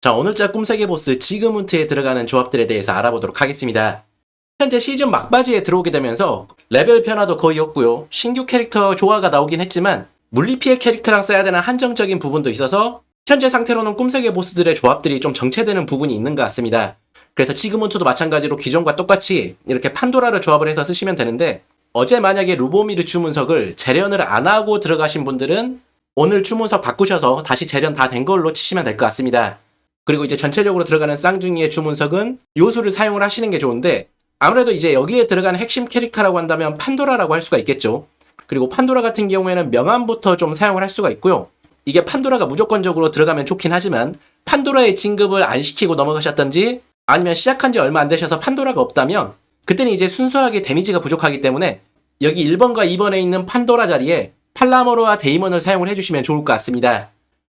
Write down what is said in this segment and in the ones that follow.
자, 오늘자 꿈세계 보스 지그문트에 들어가는 조합들에 대해서 알아보도록 하겠습니다. 현재 시즌 막바지에 들어오게 되면서 레벨 변화도 거의 없고요. 신규 캐릭터 조화가 나오긴 했지만 물리피해 캐릭터랑 써야 되는 한정적인 부분도 있어서 현재 상태로는 꿈세계 보스들의 조합들이 좀 정체되는 부분이 있는 것 같습니다. 그래서 지그문트도 마찬가지로 기존과 똑같이 이렇게 판도라를 조합을 해서 쓰시면 되는데 어제 만약에 루보미르 주문석을 재련을 안 하고 들어가신 분들은 오늘 주문석 바꾸셔서 다시 재련 다 된 걸로 치시면 될 것 같습니다. 그리고 이제 전체적으로 들어가는 쌍둥이의 주문석은 요수를 사용을 하시는 게 좋은데 아무래도 이제 여기에 들어가는 핵심 캐릭터라고 한다면 판도라라고 할 수가 있겠죠. 그리고 판도라 같은 경우에는 명암부터 좀 사용을 할 수가 있고요. 이게 판도라가 무조건적으로 들어가면 좋긴 하지만 판도라의 진급을 안 시키고 넘어가셨던지 아니면 시작한 지 얼마 안 되셔서 판도라가 없다면 그때는 이제 순수하게 데미지가 부족하기 때문에 여기 1번과 2번에 있는 판도라 자리에 팔라모로와 데이먼을 사용을 해주시면 좋을 것 같습니다.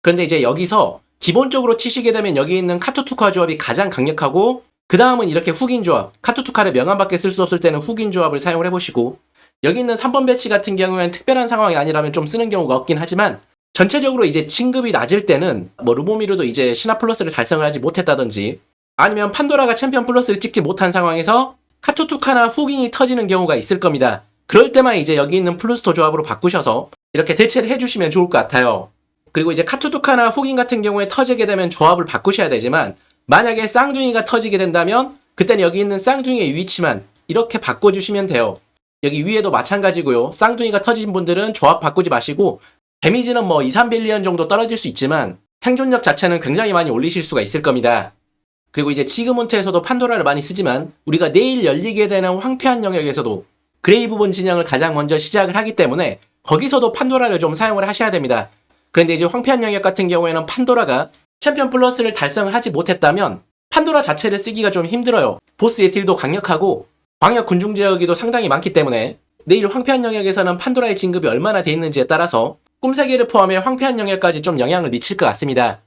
그런데 이제 여기서 기본적으로 치시게 되면 여기 있는 카투투카 조합이 가장 강력하고 그 다음은 이렇게 훅인 조합 카투투카를 명함밖에 쓸 수 없을 때는 훅인 조합을 사용을 해보시고 여기 있는 3번 배치 같은 경우에는 특별한 상황이 아니라면 좀 쓰는 경우가 없긴 하지만 전체적으로 이제 진급이 낮을 때는 뭐 루보미르도 이제 신화 플러스를 달성을 하지 못했다든지 아니면 판도라가 챔피언 플러스를 찍지 못한 상황에서 카투투카나 훅인이 터지는 경우가 있을 겁니다. 그럴 때만 이제 여기 있는 플루스토 조합으로 바꾸셔서 이렇게 대체를 해주시면 좋을 것 같아요. 그리고 이제 카투투카나 훅인 같은 경우에 터지게 되면 조합을 바꾸셔야 되지만 만약에 쌍둥이가 터지게 된다면 그때는 여기 있는 쌍둥이의 위치만 이렇게 바꿔주시면 돼요. 여기 위에도 마찬가지고요. 쌍둥이가 터진 분들은 조합 바꾸지 마시고 데미지는 뭐 2, 3빌리언 정도 떨어질 수 있지만 생존력 자체는 굉장히 많이 올리실 수가 있을 겁니다. 그리고 이제 지그문트에서도 판도라를 많이 쓰지만 우리가 내일 열리게 되는 황폐한 영역에서도 그레이브본 진영을 가장 먼저 시작을 하기 때문에 거기서도 판도라를 좀 사용을 하셔야 됩니다. 그런데 이제 황폐한 영역 같은 경우에는 판도라가 챔피언 플러스를 달성을 하지 못했다면 판도라 자체를 쓰기가 좀 힘들어요. 보스의 딜도 강력하고 광역 군중 지역이도 상당히 많기 때문에 내일 황폐한 영역에서는 판도라의 진급이 얼마나 돼 있는지에 따라서 꿈세계를 포함해 황폐한 영역까지 좀 영향을 미칠 것 같습니다.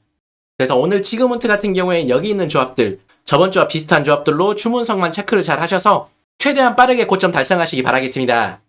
그래서 오늘 지그문트 같은 경우에 여기 있는 조합들 저번 주와 비슷한 조합들로 주문성만 체크를 잘 하셔서 최대한 빠르게 고점 달성하시기 바라겠습니다.